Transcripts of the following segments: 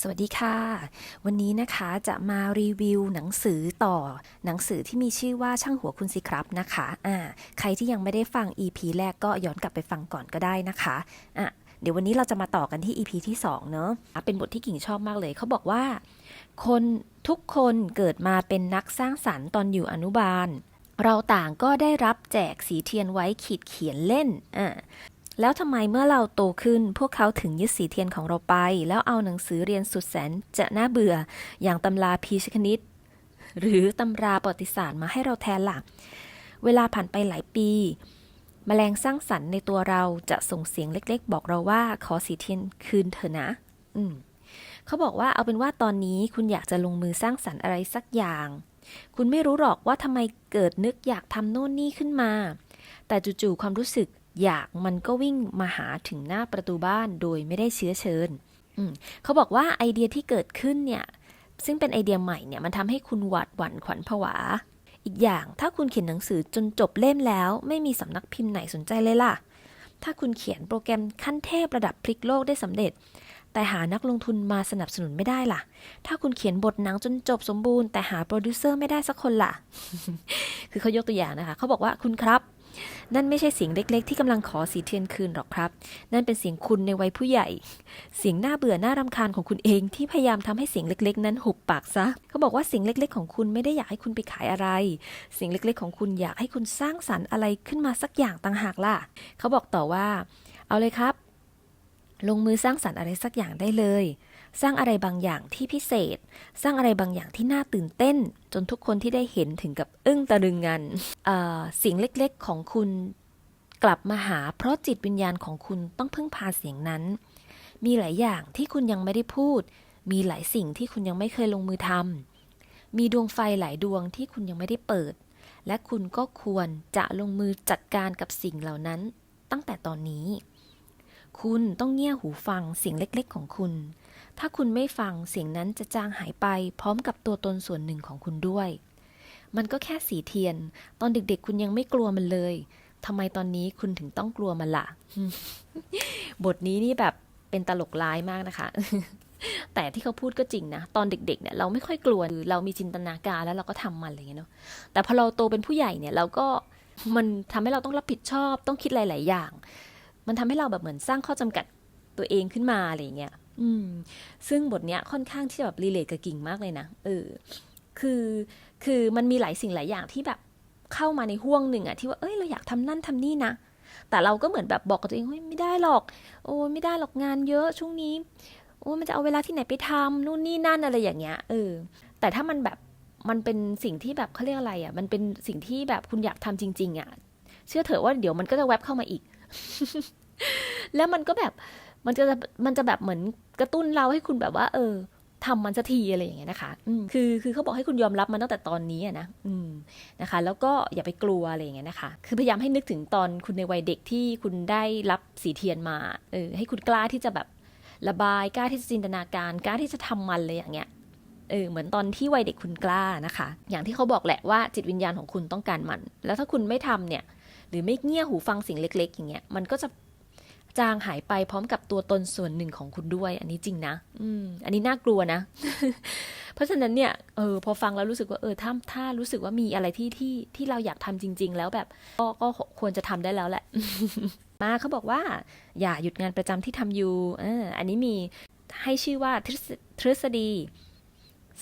สวัสดีค่ะ วันนี้นะคะจะมารีวิวหนังสือต่อ หนังสือที่มีชื่อว่าช่างหัวคุณสิครับนะคะอ่าใครที่ยังไม่ได้ฟัง EP แรกก็ย้อนกลับไปฟังก่อนก็ได้นะคะอะเดี๋ยววันนี้เราจะมาต่อกันที่ EP ที่ 2 เนอะเป็นบทที่กิ่งชอบมากเลย เขาบอกว่า คนทุกคนเกิดมาเป็นนักสร้างสรรค์ตอนอยู่อนุบาล เราต่างก็ได้รับแจกสีเทียนไว้ขีดเขียนเล่นอะ แล้วทำไมเมื่อเราโตขึ้น พวกเขาถึงยึดสีเทียนของเราไป แล้วเอาหนังสือเรียนสุดแสนจะน่าเบื่ออย่างตำราพีชคณิต หรือตำราประวัติศาสตร์มาให้เราแทนล่ะ เวลาผ่านไปหลายปีแมลงสร้างสรรค์ในตัวเราจะส่งเสียงเล็ก ๆ บอกเราว่าขอสีเทียนคืนเถอะนะ อืมเขาบอกว่าเอาเป็นว่าตอนนี้คุณอยากจะลงมือสร้างสรรค์อะไรสักอย่าง คุณไม่รู้หรอกว่าทำไมเกิดนึกอยากทำโน่นนี่ขึ้นมา แต่จู่ๆความรู้สึก อยากมันก็วิ่งมาหาถึงหน้าประตูบ้านโดยไม่ได้เชื้อเชิญเขาบอกว่าไอเดียที่เกิดขึ้นเนี่ย ซึ่งเป็นไอเดียใหม่เนี่ยมันทำให้คุณหวาดหวั่นขวัญผวา อีกอย่างถ้าคุณเขียนหนังสือจนจบเล่มแล้ว ไม่มีสำนักพิมพ์ไหนสนใจเลยล่ะ ถ้าคุณเขียนโปรแกรมขั้นเทพระดับพลิกโลกได้สำเร็จ แต่หานักลงทุนมาสนับสนุนไม่ได้ล่ะ ถ้าคุณเขียนบทหนังจนจบสมบูรณ์แต่หาโปรดิวเซอร์ไม่ได้สักคนล่ะ คือเขายกตัวอย่างนะคะ เขาบอกว่าคุณครับ นั่นไม่ใช่เสียงเล็กๆ ที่กำลังขอสีเทียนคืนหรอกครับ นั่นเป็นเสียงคุณในวัยผู้ใหญ่ เสียงน่าเบื่อน่ารำคาญของคุณเองที่พยายามทำให้เสียงเล็กๆ นั้นหุบปากซะ เขาบอกว่าเสียงเล็กๆ ของคุณไม่ได้อยากให้คุณไปขายอะไร เสียงเล็กๆ ของคุณอยากให้คุณสร้างสรรค์อะไรขึ้นมาสักอย่างต่างหากล่ะ เขาบอกต่อว่า เอาเลยครับ ลงมือสร้างสรรค์อะไรสักอย่างได้เลย สร้างอะไรบางอย่างที่พิเศษ สร้างอะไรบางอย่างที่น่าตื่นเต้น จนทุกคนที่ได้เห็นถึงกับอึ้งตะลึงงันเอ่อเสียงเล็กๆของคุณกลับมาหา เพราะจิตวิญญาณของคุณต้องพึ่งพาเสียงนั้น มีหลายอย่างที่คุณยังไม่ได้พูด มีหลายสิ่งที่คุณยังไม่เคยลงมือทำมีดวงไฟหลายดวงที่คุณยังไม่ได้เปิด และคุณก็ควรจะลงมือจัดการกับสิ่งเหล่านั้นตั้งแต่ตอนนี้ คุณต้องเงี่ยหูฟังเสียงเล็กๆของคุณ ถ้าคุณไม่ฟังเสียงนั้นจะจางหายไปพร้อมกับตัวตนส่วนหนึ่งของคุณด้วย มันก็แค่สีเทียน ตอนเด็กๆ คุณยังไม่กลัวมันเลยทำไมตอนนี้คุณถึงต้องกลัวมันละ่ะ บทนี้นี่แบบเป็นตลกร้ายมากนะคะ แต่ที่เขาพูดก็จริงนะ ตอนเด็กๆเนี่ยเราไม่ค่อยกลัวคือเรามีจินตนาการแล้วเราก็ทำมันอะไรเงี้ยเนาะ แต่พอเราโตเป็นผู้ใหญ่เนี่ยเราก็มันทำให้เราต้องรับผิดชอบ ต้องคิดหลาย ๆ อย่าง มันทำให้เราแบบเหมือนสร้างข้อจำกัดตัวเองขึ้นมาอะไรเงี้ย อืม ซึ่งบทเนี้ยค่อนข้างที่จะแบบรีเลทกับกิ่งมากเลยนะเออ คือคือมันมีหลายสิ่งหลายอย่างที่แบบเข้ามาในห่วงหนึ่งอะที่ว่าเอ้ยเราอยากทำนั่นทำนี่นะแต่เราก็เหมือนแบบบอกกับตัวเองเฮ้ยไม่ได้หรอก โอ้ไม่ได้หรอกงานเยอะช่วงนี้ โอ้มันจะเอาเวลาที่ไหนไปทำนู่นนี่นั่นอะไรอย่างเงี้ยเออ แต่ถ้ามันแบบมันเป็นสิ่งที่แบบเขาเรียกอะไรอะมันเป็นสิ่งที่แบบคุณอยากทำจริง ๆอะเชื่อเถอะว่าเดี๋ยวมันก็จะแวบเข้ามาอีก แล้วมันก็แบบ มันจะมันจะแบบเหมือนกระตุ้นเราให้คุณแบบว่า เออทำมันสักทีอะไรอย่างเงี้ยนะคะอืมคือคือเขาบอกให้คุณยอมรับมันตั้งแต่ตอนนี้อะนะอืมนะคะ แล้วก็อย่าไปกลัวอะไรอย่างเงี้ยนะคะ คือพยายามให้นึกถึงตอนคุณในวัยเด็กที่คุณได้รับสีเทียนมาเออให้คุณกล้าที่จะแบบระบายกล้าที่จะจินตนาการกล้าที่จะทำมันเลยอย่างเงี้ยเออเหมือนตอนที่วัยเด็กคุณกล้านะคะ อย่างที่เขาบอกแหละว่าจิตวิญญาณของคุณต้องการมัน แล้วถ้าคุณไม่ทำเนี่ย หรือไม่เงี่ยหูฟังสิ่งเล็ก ๆ อย่างเงี้ยมันก็จะ จางหายไปพร้อมกับตัวตนส่วนหนึ่งของคุณด้วย อันนี้จริงนะ อืม อันนี้น่ากลัวนะ เพราะฉะนั้นเนี่ย เออ พอฟังแล้วรู้สึกว่า เออ ถ้า ถ้ารู้สึกว่ามีอะไรที่ที่ที่เราอยากทำจริง ๆ แล้วแบบ ก็ก็ควรจะทำได้แล้วแหละ มาเขาบอกว่า อย่าหยุดงานประจำที่ทำอยู่เอออันนี้มีให้ชื่อว่าทฤษฎี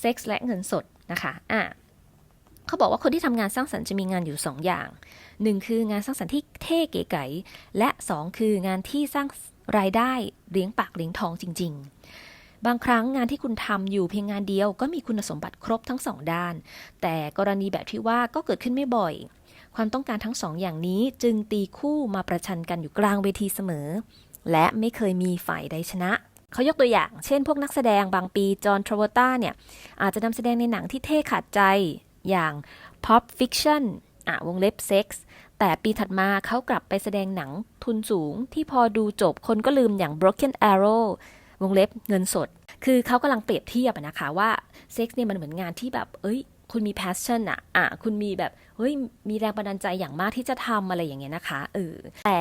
เซ็กส์และเงินสดนะคะ อะเขาบอกว่าคนที่ทำงานสร้างสรรค์จะมีงานอยู่2อย่าง 1 คืองานสร้างสรรค์ที่ เท่เก๋ไก๋และ 2 คืองานที่สร้างรายได้เลี้ยงปากเลี้ยงท้องจริง ๆ บางครั้งงานที่คุณทำอยู่เพียงงานเดียวก็มีคุณสมบัติครบทั้งสองด้าน แต่กรณีแบบที่ว่าก็เกิดขึ้นไม่บ่อย ความต้องการทั้งสองอย่างนี้จึงตีคู่มาประชันกันอยู่กลางเวทีเสมอ และไม่เคยมีฝ่ายใดชนะเขายกตัวอย่าง เช่น พวกนักแสดงบางปี จอห์น ทราโวลตาเนี่ย อาจจะนำแสดงในหนังที่เท่ขาดใจ อย่าง pop fiction อะวงเล็บ sex แต่ปีถัดมาเขากลับไปแสดงหนังทุนสูงที่พอดูจบคนก็ลืมอย่าง broken arrow วงเล็บเงินสด คือเขากำลังเปรียบเทียบนะคะว่าเซ็กซ์เนี่ยมันเหมือนงานที่แบบ เอ้ย คุณมี passion อะอะ คุณมีแบบ เฮ้ย มีแรงบันดาลใจอย่างมากที่จะทำอะไรอย่างเงี้ยนะคะ เออ แต่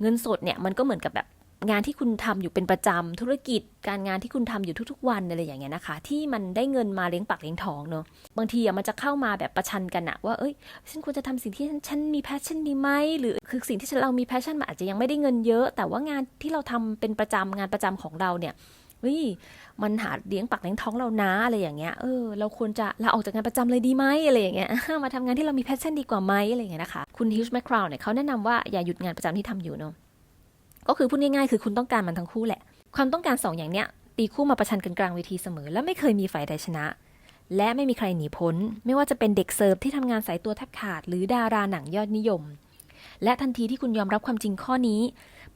เงินสดเนี่ยมันก็เหมือนกับแบบ งานที่คุณทำอยู่เป็นประจำธุรกิจ การงานที่คุณทำอยู่ทุกๆ วันอะไรอย่างเงี้ยนะคะ ที่มันได้เงินมาเลี้ยงปากเลี้ยงท้องเนอะบางทีอะมันจะเข้ามาแบบประชันกันอะว่าเอ้ยฉันควรจะทำสิ่งที่ฉันฉันมีแพชชั่นดีไหมหรือคือสิ่งที่ฉันเรามีแพชชั่นมันอาจจะยังไม่ได้เงินเยอะ แต่ว่างานที่เราทำเป็นประจำงานประจำของเราเนี่ยเฮ้ยมันหาเลี้ยงปากเลี้ยงท้องเรานะอะไรอย่างเงี้ย เออ เราควรจะลาออกจากงานประจำเลยดีไหมอะไรอย่างเงี้ย มาทำงานที่เรามีแพชชั่นดีกว่าไหมอะไรอย่างเงี้ยนะคะ คุณฮิวส์แมคคราวเนี่ยเขาแนะนำว่าอย่าหยุดงานประจำที่ทำอยู่เนอะ ก็คือพูดง่ายๆ คือคุณต้องการมันทั้งคู่แหละ ความต้องการสองอย่างเนี้ยตีคู่มาประชันกันกลางเวทีเสมอ และไม่เคยมีฝ่ายใดชนะ และไม่มีใครหนีพ้น ไม่ว่าจะเป็นเด็กเสิร์ฟที่ทำงานสายตัวแทบขาด หรือดาราหนังยอดนิยม และทันทีที่คุณยอมรับความจริงข้อนี้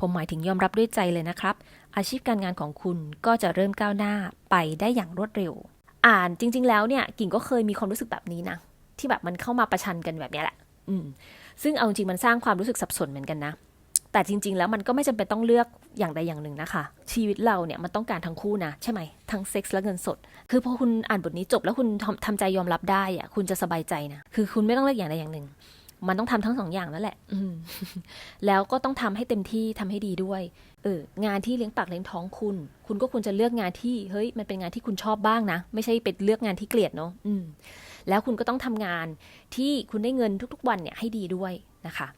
ผมหมายถึงยอมรับด้วยใจเลยนะครับ อาชีพการงานของคุณก็จะเริ่มก้าวหน้าไปได้อย่างรวดเร็ว อ่านจริง ๆ แล้วเนี่ยกิ่งก็เคยมีความรู้สึกแบบนี้นะที่แบบมันเข้ามาประชันกันแบบเนี้ยแหละ อืมซึ่งเอาจริงมันสร้างความรู้สึกสับสนเหมือนกันนะ แต่จริง ๆ แล้วมันก็ไม่จำเป็นต้องเลือกอย่างใดอย่างหนึ่งนะคะ ชีวิตเราเนี่ยมันต้องการทั้งคู่นะ ใช่ไหม ทั้งเซ็กส์และเงินสด คือพอคุณอ่านบทนี้จบแล้วคุณทำทำใจยอมรับได้อะคุณจะสบายใจนะ คือคุณไม่ต้องเลือกอย่างใดอย่างหนึ่ง มันต้องทำทั้งสองอย่างแล้วแหละแล้วก็ต้องทำให้เต็มที่ทำให้ดีด้วย เอองานที่เลี้ยงปากเลี้ยงท้องคุณ คุณก็ควรจะเลือกงานที่เฮ้ยมันเป็นงานที่คุณชอบบ้างนะ ไม่ใช่เป็นเลือกงานที่เกลียดเนาะแล้วคุณก็ต้องทำงานที่คุณได้เงินทุก ๆ วันเนี่ยให้ดีด้วยนะคะ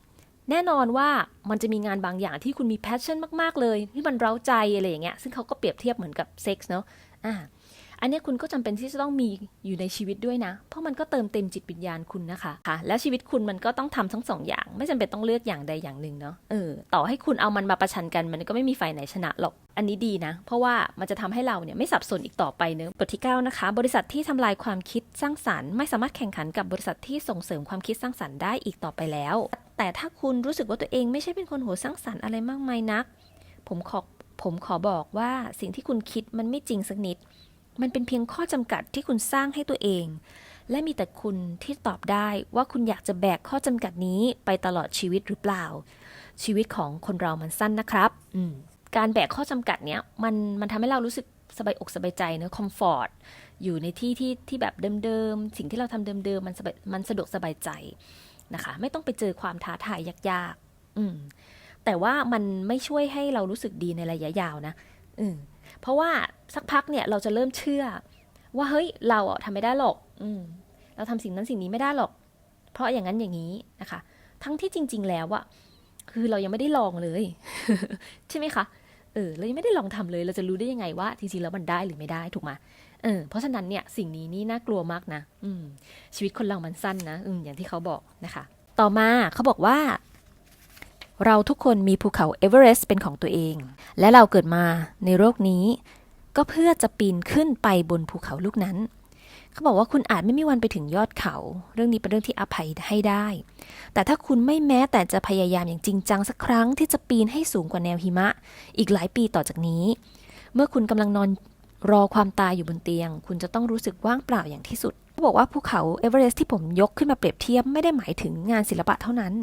แน่นอนว่ามันจะมีงานบางอย่างที่คุณมีแพชชั่นมาก ๆ เลย ที่มันเร้าใจอะไรอย่างเงี้ย ซึ่งเขาก็เปรียบเทียบเหมือนกับเซ็กส์เนาะอ่า อันนี้คุณก็จำเป็นที่จะต้องมีอยู่ในชีวิตด้วยนะ เพราะมันก็เติมเต็มจิตวิญญาณคุณนะคะค่ะแล้วชีวิตคุณมันก็ต้องทำทั้งสองอย่าง ไม่จำเป็นต้องเลือกอย่างใดอย่างหนึ่งเนาะเออต่อให้คุณเอามันมาประชันกันมันก็ไม่มีฝ่ายไหนชนะหรอก อันนี้ดีนะ เพราะว่ามันจะทำให้เราเนี่ยไม่สับสนอีกต่อไปเนอะบทที่9นะคะ บริษัทที่ทำลายความคิดสร้างสรรค์ไม่สามารถแข่งขันกับบริษัทที่ส่งเสริมความคิดสร้างสรรค์ได้อีกต่อไปแล้ว แต่ถ้าคุณรู้สึกว่าตัวเองไม่ใช่เป็นคนหัวสร้างสรรค์อะไรมากมายนัก ผมขอผมขอบอกว่าสิ่งที่คุณคิดมันไม่จริงสักนิด มันเป็นเพียงข้อจำกัดที่คุณสร้างให้ตัวเอง และมีแต่คุณที่ตอบได้ว่าคุณอยากจะแบกข้อจำกัดนี้ไปตลอดชีวิตหรือเปล่า ชีวิตของคนเรามันสั้นนะครับอืการแบกข้อจำกัดเนี้ยมันมันทำให้เรารู้สึกสบายอกสบายใจเนอะคอมฟอร์ตอยู่ในที่ที่ที่แบบเดิมๆ สิ่งที่เราทำเดิมๆ มันสบายมันสะดวกสบายใจนะคะ ไม่ต้องไปเจอความท้าทายยากๆ อืมแต่ว่ามันไม่ช่วยให้เรารู้สึกดีในระยะยาวนะอืม เพราะว่าสักพักเนี่ยเราจะเริ่มเชื่อ ว่าเฮ้ยเราอะทำไม่ได้หรอก อืมเราทำสิ่งนั้นสิ่งนี้ไม่ได้หรอก เพราะอย่างนั้นอย่างนี้นะคะ ทั้งที่จริง ๆ แล้วอะคือเรายังไม่ได้ลองเลย ใช่ไหมคะเออเรายังไม่ได้ลองทำเลย เราจะรู้ได้ยังไงว่าจริงๆแล้วมันได้หรือไม่ได้ถูกไหมเออเพราะฉะนั้นเนี่ยสิ่งนี้นี่น่ากลัวมากนะ อืมชีวิตคนเรามันสั้นนะอืมอย่างที่เขาบอกนะคะ ต่อมาเขาบอกว่า เราทุกคนมีภูเขาเอเวอเรสต์เป็นของตัวเอง และเราเกิดมาในโลกนี้ ก็เพื่อจะปีนขึ้นไปบนภูเขาลูกนั้น เขาบอกว่าคุณอาจไม่มีวันไปถึงยอดเขา เรื่องนี้เป็นเรื่องที่อภัยให้ได้ แต่ถ้าคุณไม่แม้แต่จะพยายามอย่างจริงจังสักครั้งที่จะปีนให้สูงกว่าแนวหิมะ อีกหลายปีต่อจากนี้ เมื่อคุณกำลังนอนรอความตายอยู่บนเตียง คุณจะต้องรู้สึกว่างเปล่าอย่างที่สุดเขาบอกว่าภูเขาเอเวอเรสต์ที่ผมยกขึ้นมาเปรียบเทียบไม่ได้หมายถึงงานศิลปะเท่านั้น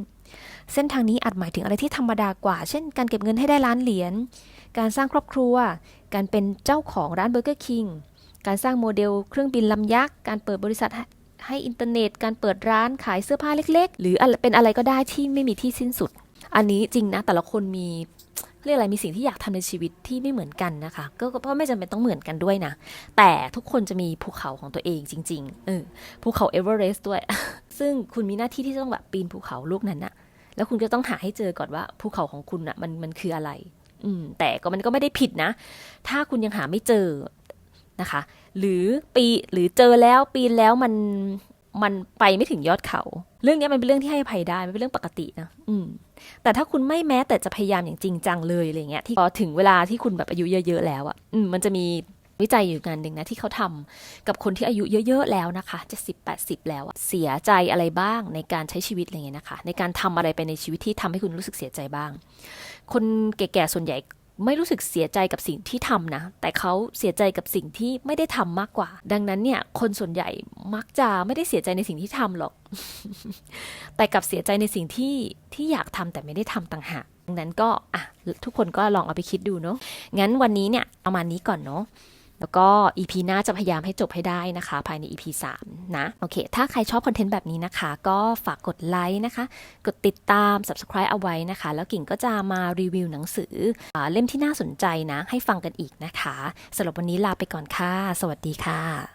เส้นทางนี้อาจหมายถึงอะไรที่ธรรมดากว่า เช่น การเก็บเงินให้ได้ล้านเหรียญ การสร้างครอบครัว การเป็นเจ้าของร้านเบอร์เกอร์คิง การสร้างโมเดลเครื่องบินลำยักษ์ การเปิดบริษัทให้อินเทอร์เน็ต การเปิดร้านขายเสื้อผ้าเล็ก ๆ หรือเป็นอะไรก็ได้ที่ไม่มีที่สิ้นสุด อันนี้จริงนะ แต่ละคนมี เรียกอะไรมีสิ่งที่อยากทำในชีวิตที่ไม่เหมือนกันนะคะ ก็ก็ไม่จำเป็นต้องเหมือนกันด้วยนะ แต่ทุกคนจะมีภูเขาของตัวเองจริงๆเออภูเขาเอเวอเรสต์ด้วย ซึ่งคุณมีหน้าที่ที่ต้องแบบปีนภูเขาลูกนั้นนะแล้วคุณก็ต้องหาให้เจอก่อนว่าภูเขาของคุณอะมันมันคืออะไร อืมแต่ก็มันก็ไม่ได้ผิดนะ ถ้าคุณยังหาไม่เจอนะคะ หรือปีหรือเจอแล้วปีนแล้วมัน มันไปไม่ถึงยอดเขา เรื่องนี้มันเป็นเรื่องที่ให้อภัยได้มันเป็นเรื่องปกตินะอืมแต่ถ้าคุณไม่แม้แต่จะพยายามอย่างจริงจังเลยอะไรเงี้ยที่พอถึงเวลาที่คุณแบบอายุเยอะ ๆ แล้วอะ่ะอืมมันจะมีวิจัยอยู่งานหนึ่งนะที่เขาทำกับคนที่อายุเยอะ ๆ แล้วนะคะจะสิบแปดสิบแล้วเสียใจอะไรบ้างในการใช้ชีวิตอะไรเงี้ยนะคะ ในการทำอะไรไปในชีวิตที่ทำให้คุณรู้สึกเสียใจบ้าง คนแก่ๆส่วนใหญ่ ไม่รู้สึกเสียใจกับสิ่งที่ทำนะ แต่เขาเสียใจกับสิ่งที่ไม่ได้ทำมากกว่า ดังนั้นเนี่ย คนส่วนใหญ่มักจะไม่ได้เสียใจในสิ่งที่ทำหรอก แต่กับเสียใจในสิ่งที่ที่อยากทำแต่ไม่ได้ทำต่างหากดังนั้นก็อะทุกคนก็ลองเอาไปคิดดูเนาะงั้นวันนี้เนี่ยประมาณนี้ก่อนเนาะ แล้วก็ EP หน้าจะพยายามให้จบให้ได้นะคะ ภายใน EP 3 นะ โอเค ถ้าใครชอบคอนเทนต์แบบนี้นะคะ ก็ฝากกดไลค์นะคะ กดติดตาม subscribe เอาไว้นะคะ แล้วกิ่งก็จะมารีวิวหนังสืออเล่มที่น่าสนใจนะ ให้ฟังกันอีกนะคะสำหรับวันนี้ลาไปก่อนค่ะ สวัสดีค่ะ